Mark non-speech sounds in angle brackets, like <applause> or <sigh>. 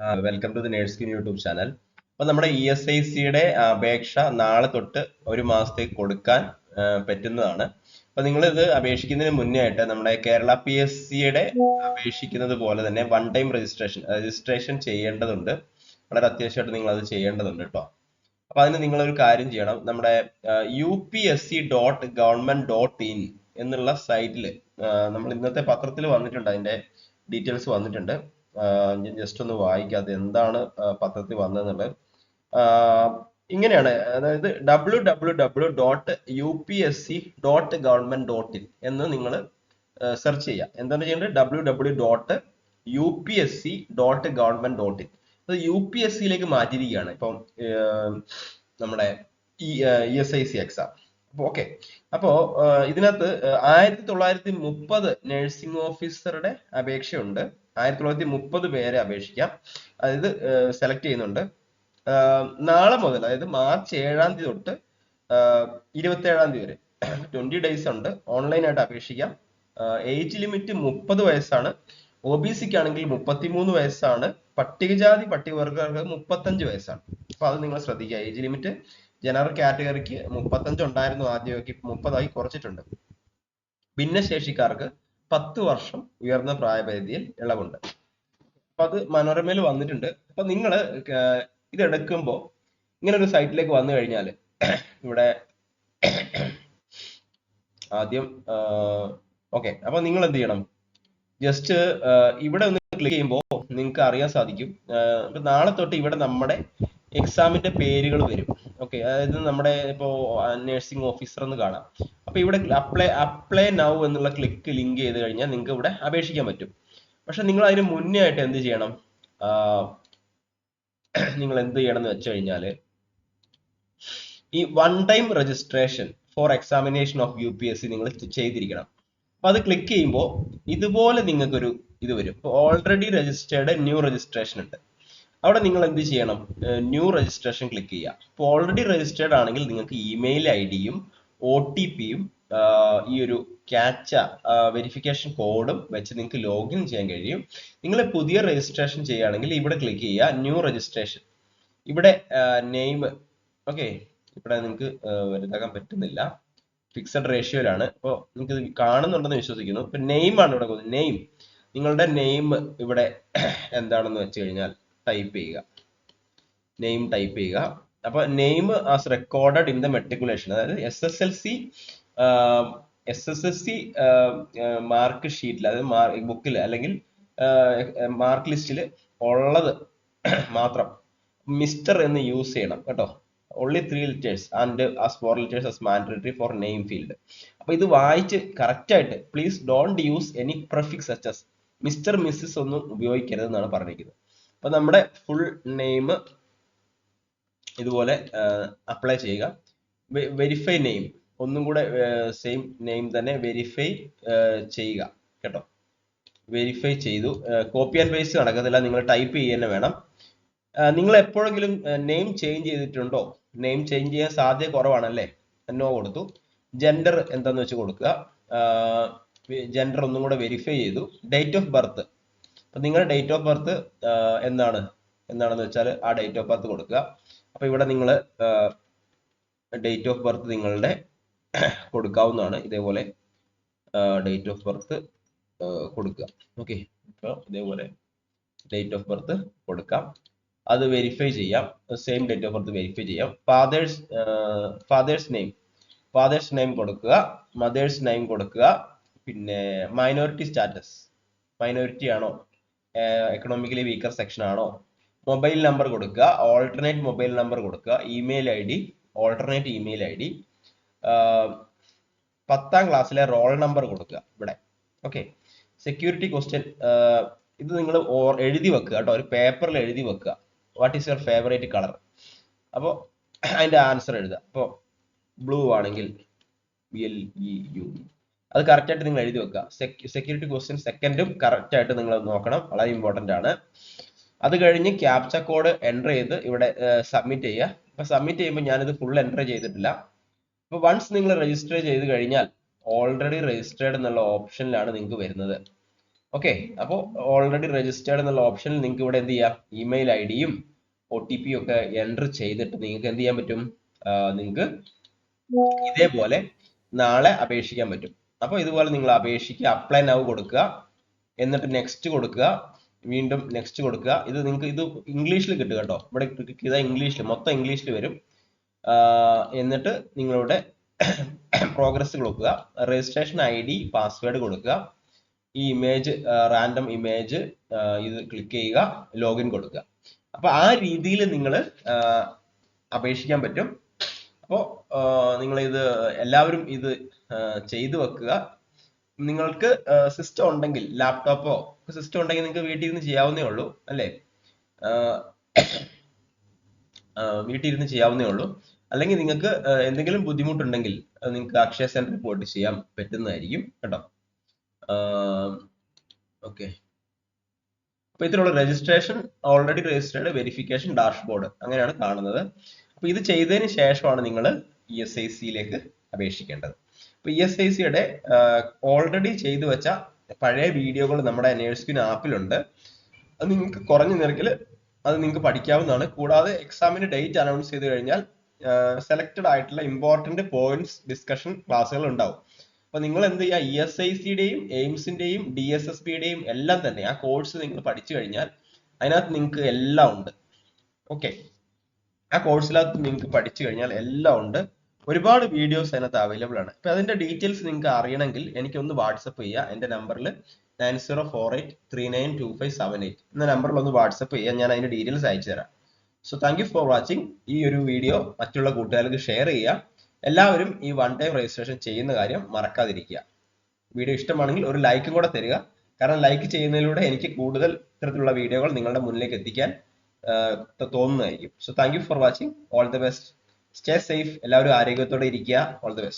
Welcome to the നേഴ്സ്കിൻ YouTube channel അപ്പൊ നമ്മുടെ ഇ എസ് ഐ സിയുടെ അപേക്ഷ നാളെ തൊട്ട് ഒരു മാസത്തേക്ക് കൊടുക്കാൻ പറ്റുന്നതാണ്. അപ്പൊ നിങ്ങൾ ഇത് അപേക്ഷിക്കുന്നതിന് മുന്നേ ആയിട്ട് നമ്മുടെ കേരള പി എസ് സിയുടെ അപേക്ഷിക്കുന്നത് പോലെ തന്നെ വൺ ടൈം രജിസ്ട്രേഷൻ രജിസ്ട്രേഷൻ ചെയ്യേണ്ടതുണ്ട്. വളരെ അത്യാവശ്യമായിട്ട് നിങ്ങൾ അത് ചെയ്യേണ്ടതുണ്ട് കേട്ടോ. അപ്പൊ അതിന് നിങ്ങൾ ഒരു കാര്യം ചെയ്യണം. നമ്മുടെ U P S C dot government dot in എന്നുള്ള സൈറ്റിൽ നമ്മൾ ഇന്നത്തെ പത്രത്തിൽ വന്നിട്ടുണ്ട്. അതിന്റെ ഡീറ്റെയിൽസ് വന്നിട്ടുണ്ട്. ജസ്റ്റ് ഒന്ന് വായിക്കുക അത് എന്താണ് പത്രത്തിൽ വന്നതെന്നുള്ളത്. ഇങ്ങനെയാണ് അതായത് W W W dot U P S C dot government dot in എന്ന് നിങ്ങൾ സെർച്ച് ചെയ്യുക എന്താണ് ചെയ്യേണ്ടത്? W W dot U P S C dot government dot in അത് യു പി എസ് സിയിലേക്ക് മാറ്റിയിരിക്കുകയാണ്. ഇപ്പം നമ്മുടെ E S I C exam അപ്പോൾ ഓക്കെ അപ്പോൾ ഇതിനകത്ത് ആയിരത്തി തൊള്ളായിരത്തി മുപ്പത് നഴ്സിംഗ് ഓഫീസറുടെ അപേക്ഷയുണ്ട്. ആയിരത്തി തൊള്ളായിരത്തി മുപ്പത് പേരെ അപേക്ഷിക്കാം. അതായത് സെലക്ട് ചെയ്യുന്നുണ്ട്. നാളെ മുതൽ അതായത് മാർച്ച് ഏഴാം തീയതി തൊട്ട് ഇരുപത്തി ഏഴാം തീയതി വരെ <clears throat> ട്വന്റി ഡേയ്സ് ഉണ്ട്. ഓൺലൈനായിട്ട് അപേക്ഷിക്കാം. ഏജ് ലിമിറ്റ് മുപ്പത് വയസ്സാണ്. ഒ ബി സിക്ക് ആണെങ്കിൽ മുപ്പത്തിമൂന്ന് വയസ്സാണ്. പട്ടികജാതി പട്ടികവർഗക്കാർക്ക് മുപ്പത്തഞ്ച് വയസ്സാണ്. അപ്പൊ അത് നിങ്ങൾ ശ്രദ്ധിക്കുക. ഏജ് ലിമിറ്റ് ജനറൽ കാറ്റഗറിക്ക് മുപ്പത്തഞ്ച് ഉണ്ടായിരുന്നു. ആദ്യമൊക്കെ മുപ്പതായി കുറച്ചിട്ടുണ്ട്. ഭിന്നശേഷിക്കാർക്ക് പത്ത് വർഷം ഉയർന്ന പ്രായപരിധിയിൽ ഇളവുണ്ട്. അപ്പൊ അത് മനോരമയിൽ വന്നിട്ടുണ്ട്. അപ്പൊ നിങ്ങൾ ഇത് എടുക്കുമ്പോൾ ഇങ്ങനെ ഒരു സൈറ്റിലേക്ക് വന്നു കഴിഞ്ഞാൽ ഇവിടെ ആദ്യം ഓക്കെ. അപ്പൊ നിങ്ങൾ എന്ത് ചെയ്യണം ജസ്റ്റ് ഇവിടെ ഒന്ന് ക്ലിക്ക് ചെയ്യുമ്പോൾ നിങ്ങൾക്ക് അറിയാൻ സാധിക്കും. നാളെ തൊട്ട് ഇവിടെ നമ്മുടെ എക്സാമിന്റെ പേരുകൾ വരും. ഓക്കെ. അതായത് നമ്മുടെ ഇപ്പോ നഴ്സിംഗ് ഓഫീസർ എന്ന് കാണാം. അപ്പൊ ഇവിടെ അപ്ലൈ അപ്ലൈ നൗ എന്നുള്ള ക്ലിക്ക് ലിങ്ക് ചെയ്ത് കഴിഞ്ഞാൽ നിങ്ങൾക്ക് ഇവിടെ അപേക്ഷിക്കാൻ പറ്റും. പക്ഷെ നിങ്ങൾ അതിന് മുന്നേ ആയിട്ട് എന്ത് ചെയ്യണം? നിങ്ങൾ എന്ത് ചെയ്യണം എന്ന് വെച്ച് കഴിഞ്ഞാൽ ഈ one time registration for examination of U P S C നിങ്ങൾ ചെയ്തിരിക്കണം. അപ്പൊ അത് ക്ലിക്ക് ചെയ്യുമ്പോൾ ഇതുപോലെ നിങ്ങൾക്കൊരു ഇത് വരും. ഓൾറെഡി രജിസ്റ്റേർഡ് ന്യൂ രജിസ്ട്രേഷൻ ഉണ്ട്. അവിടെ നിങ്ങൾ എന്ത് ചെയ്യണം? ന്യൂ രജിസ്ട്രേഷൻ ക്ലിക്ക് ചെയ്യുക. ഇപ്പോൾ ഓൾറെഡി രജിസ്റ്റേർഡ് ആണെങ്കിൽ നിങ്ങൾക്ക് ഇമെയിൽ ഐ ഡിയും ഒ ടി പിയും ഈ ഒരു ക്യാച്ച വെരിഫിക്കേഷൻ കോഡും വെച്ച് നിങ്ങൾക്ക് ലോഗിൻ ചെയ്യാൻ കഴിയും. നിങ്ങൾ പുതിയ രജിസ്ട്രേഷൻ ചെയ്യുകയാണെങ്കിൽ ഇവിടെ ക്ലിക്ക് ചെയ്യുക ന്യൂ രജിസ്ട്രേഷൻ ഇവിടെ നെയിം ഓക്കെ ഇവിടെ നിങ്ങൾക്ക് വലുതാക്കാൻ പറ്റുന്നില്ല. ഫിക്സഡ് റേഷ്യോയിലാണ് അപ്പോൾ നിങ്ങൾക്ക് കാണുന്നുണ്ടെന്ന് വിശ്വസിക്കുന്നു. ഇപ്പം നെയിം ആണ് ഇവിടെ നെയിം നിങ്ങളുടെ നെയിം ഇവിടെ <coughs> എന്താണെന്ന് വെച്ച് കഴിഞ്ഞാൽ ടൈപ്പ് ചെയ്യുക. നെയിം ടൈപ്പ് ചെയ്യുക. അപ്പൊ name as recorded in the matriculation അതായത് S S L C S S S C mark ഷീറ്റിൽ അതായത് ബുക്കിൽ അല്ലെങ്കിൽ മാർക്ക് ലിസ്റ്റിൽ ഉള്ളത് <clears throat> മാത്രം മിസ്റ്റർ എന്ന് യൂസ് ചെയ്യണം കേട്ടോ. Only three letters and as for letters as mandatory for name field അപ്പൊ ഇത് വായിച്ച് കറക്റ്റ് ആയിട്ട് please don't use any prefix such as Mr Mrs ഒന്നും ഉപയോഗിക്കരുത് എന്നാണ് പറഞ്ഞിരിക്കുന്നത്. അപ്പൊ നമ്മുടെ ഫുൾ നെയിം ഇതുപോലെ അപ്ലൈ ചെയ്യുക. വെരിഫൈ നെയിം ഒന്നും കൂടെ സെയിം നെയിം തന്നെ വെരിഫൈ ചെയ്യുക. കേട്ടോ? വെരിഫൈ ചെയ്തു. കോപ്പി ആൻഡ് പേസ്റ്റ് നടക്കത്തില്ല. നിങ്ങൾ ടൈപ്പ് ചെയ്യുക വേണം. നിങ്ങൾ എപ്പോഴെങ്കിലും നെയിം ചേഞ്ച് ചെയ്തിട്ടുണ്ടോ? നെയിം ചേഞ്ച് ചെയ്യാൻ സാധ്യത കുറവാണല്ലേ? നോ കൊടുത്തു. ജെൻഡർ എന്താന്ന് വെച്ച് കൊടുക്കുക. ജെൻഡർ ഒന്നും കൂടെ വെരിഫൈ ചെയ്തു. ഡേറ്റ് ഓഫ് ബർത്ത് അപ്പം നിങ്ങളുടെ ഡേറ്റ് ഓഫ് ബർത്ത് എന്താണ്? എന്താണെന്ന് വെച്ചാൽ ആ ഡേറ്റ് ഓഫ് ബർത്ത് കൊടുക്കുക. അപ്പൊ ഇവിടെ നിങ്ങൾ ഡേറ്റ് ഓഫ് ബർത്ത് നിങ്ങളുടെ കൊടുക്കാവുന്നതാണ്. ഇതേപോലെ ഡേറ്റ് ഓഫ് ബർത്ത് കൊടുക്കുക. ഓക്കെ ഇപ്പോൾ ഇതേപോലെ ഡേറ്റ് ഓഫ് ബർത്ത് കൊടുക്കാം. അത് വെരിഫൈ ചെയ്യാം. Same date of birth verify ചെയ്യാം. Father's father's name father's name കൊടുക്കുക. മദേഴ്സ് നെയിം കൊടുക്കുക. പിന്നെ മൈനോറിറ്റി സ്റ്റാറ്റസ് മൈനോറിറ്റി ആണോ? എക്കണോമിക്കലി വീക്കർ സെക്ഷൻ ആണോ? മൊബൈൽ നമ്പർ കൊടുക്കുക ഓൾട്ടർനേറ്റ് മൊബൈൽ നമ്പർ കൊടുക്കുക email I D alternate email I D പത്താം ക്ലാസ്സിലെ റോൾ നമ്പർ കൊടുക്കുക ഇവിടെ. ഓക്കെ സെക്യൂരിറ്റി ക്വസ്റ്റ്യൻ ഇത് നിങ്ങൾ എഴുതി വെക്കുക കേട്ടോ. ഒരു പേപ്പറിൽ എഴുതി വെക്കുക. What is your favourite colour അപ്പോൾ അതിന്റെ ആൻസർ എഴുതുക. അപ്പോൾ ബ്ലൂ ആണെങ്കിൽ ബി എൽ ഇ യു അത് കറക്റ്റായിട്ട് നിങ്ങൾ എഴുതി വെക്കുക. സെക്യൂരിറ്റി ക്വസ്റ്റ്യൻ സെക്കൻഡും കറക്റ്റായിട്ട് നിങ്ങൾ നോക്കണം. വളരെ ഇമ്പോർട്ടന്റ് ആണ്. അത് കഴിഞ്ഞ് ക്യാപ്ച കോഡ് എന്റർ ചെയ്ത് ഇവിടെ സബ്മിറ്റ് ചെയ്യുക. ഇപ്പൊ സബ്മിറ്റ് ചെയ്യുമ്പോൾ ഞാനിത് ഫുൾ എന്റർ ചെയ്തിട്ടില്ല. ഇപ്പൊ വൺസ് നിങ്ങൾ രജിസ്റ്റർ ചെയ്ത് കഴിഞ്ഞാൽ ഓൾറെഡി രജിസ്റ്റേർഡ് എന്നുള്ള ഓപ്ഷനിലാണ് നിങ്ങൾക്ക് വരുന്നത്. ഓക്കെ അപ്പോൾ ഓൾറെഡി രജിസ്റ്റേർഡ് എന്നുള്ള ഓപ്ഷനിൽ നിങ്ങൾക്ക് ഇവിടെ എന്ത് ചെയ്യാം? ഇമെയിൽ ഐ ഡിയും ഒ ടി പിയും ഒക്കെ എന്റർ ചെയ്തിട്ട് നിങ്ങൾക്ക് എന്ത് ചെയ്യാൻ പറ്റും? നിങ്ങൾക്ക് ഇതേപോലെ നാളെ അപേക്ഷിക്കാൻ പറ്റും. അപ്പോൾ ഇതുപോലെ നിങ്ങൾ അപേക്ഷിക്കുക അപ്ലൈ നൗ കൊടുക്കുക. എന്നിട്ട് നെക്സ്റ്റ് കൊടുക്കുക. വീണ്ടും നെക്സ്റ്റ് കൊടുക്കുക. ഇത് നിങ്ങൾക്ക് ഇത് ഇംഗ്ലീഷിൽ കിട്ടും കേട്ടോ. ഇവിടെ ക്ലിക്ക് ചെയ്താൽ ഇംഗ്ലീഷിൽ മൊത്തം ഇംഗ്ലീഷിൽ വരും. എന്നിട്ട് നിങ്ങളുടെ <coughs> പ്രോഗ്രസ് കൊടുക്കുക. രജിസ്ട്രേഷൻ ഐ ഡി പാസ്വേഡ് കൊടുക്കുക. ഈ ഇമേജ് റാൻഡം ഇമേജ് ഇത് ക്ലിക്ക് ചെയ്യുക. ലോഗിൻ കൊടുക്കുക. അപ്പൊ ആ രീതിയിൽ നിങ്ങൾ അപേക്ഷിക്കാൻ പറ്റും. അപ്പോൾ നിങ്ങൾ ഇത് എല്ലാവരും ഇത് ചെയ്തു വെക്കുക. നിങ്ങൾക്ക് സിസ്റ്റം ഉണ്ടെങ്കിൽ ലാപ്ടോപ്പോ സിസ്റ്റം ഉണ്ടെങ്കിൽ നിങ്ങൾക്ക് വീട്ടിൽ ഇരുന്ന് ചെയ്യാവുന്നേ ഉള്ളൂ അല്ലേ? വീട്ടിൽ ഇരുന്ന് ചെയ്യാവുന്നേ ഉള്ളൂ. അല്ലെങ്കിൽ നിങ്ങൾക്ക് എന്തെങ്കിലും ബുദ്ധിമുട്ടുണ്ടെങ്കിൽ നിങ്ങൾക്ക് അക്ഷയ സെന്ററിൽ പോയിട്ട് ചെയ്യാൻ പറ്റുന്നതായിരിക്കും കേട്ടോ. ഓക്കെ. അപ്പൊ ഇതിലുള്ള registration already registered verification dashboard അങ്ങനെയാണ് കാണുന്നത്. അപ്പൊ ഇത് ചെയ്തതിന് ശേഷമാണ് നിങ്ങൾ ഇ എസ് ഐ സിയിലേക്ക് അപേക്ഷിക്കേണ്ടത്. ഇ എസ് ഐ സിയുടെ ഓൾറെഡി ചെയ്തു വെച്ച പഴയ വീഡിയോകൾ നമ്മുടെ നേഴ്സ്ക്യൂൻ ആപ്പിലുണ്ട്. അത് നിങ്ങൾക്ക് കുറഞ്ഞ നിരക്കിൽ അത് നിങ്ങൾക്ക് പഠിക്കാവുന്നതാണ്. കൂടാതെ എക്സാമിന് ഡേറ്റ് അനൗൺസ് ചെയ്ത് കഴിഞ്ഞാൽ സെലക്റ്റഡ് ആയിട്ടുള്ള ഇമ്പോർട്ടന്റ് പോയിന്റ്സ് ഡിസ്കഷൻ ക്ലാസ്സുകൾ ഉണ്ടാവും. അപ്പൊ നിങ്ങൾ എന്ത് ചെയ്യുക? ഇ എസ് ഐ സിയുടെയും എയിംസിന്റെയും ഡി എസ് എസ് ബിയുടെയും എല്ലാം തന്നെ ആ കോഴ്സ് നിങ്ങൾ പഠിച്ചു കഴിഞ്ഞാൽ അതിനകത്ത് നിങ്ങൾക്ക് എല്ലാം ഉണ്ട്. ഓക്കെ ആ കോഴ്സിനകത്ത് നിങ്ങൾക്ക് പഠിച്ചു കഴിഞ്ഞാൽ എല്ലാം ഉണ്ട്. ഒരുപാട് വീഡിയോസ് അതിനകത്ത് അവൈലബിൾ ആണ്. അപ്പൊ അതിന്റെ ഡീറ്റെയിൽസ് നിങ്ങൾക്ക് അറിയണമെങ്കിൽ എനിക്ക് ഒന്ന് വാട്സപ്പ് ചെയ്യുക എന്റെ നമ്പറിൽ nine zero four eight three nine two five seven eight എന്ന നമ്പറിൽ ഒന്ന് വാട്സപ്പ് ചെയ്യുക ഞാൻ അതിന്റെ ഡീറ്റെയിൽസ് അയച്ചു തരാം. So thank you for watching ഈ ഒരു വീഡിയോ മറ്റുള്ള കൂട്ടുകാർക്ക് ഷെയർ ചെയ്യുക എല്ലാവരും ഈ വൺ ടൈം രജിസ്ട്രേഷൻ ചെയ്യുന്ന കാര്യം മറക്കാതിരിക്കുക. വീഡിയോ ഇഷ്ടമാണെങ്കിൽ ഒരു ലൈക്കും കൂടെ തരിക. കാരണം ലൈക്ക് ചെയ്യുന്നതിലൂടെ എനിക്ക് കൂടുതൽ ഇത്തരത്തിലുള്ള വീഡിയോകൾ നിങ്ങളുടെ മുന്നിലേക്ക് എത്തിക്കാൻ തോന്നുന്നതായിരിക്കും. So thank you for watching all the best stay safe എല്ലാവരും ആരോഗ്യത്തോടെ ഇരിക്കുക. All the best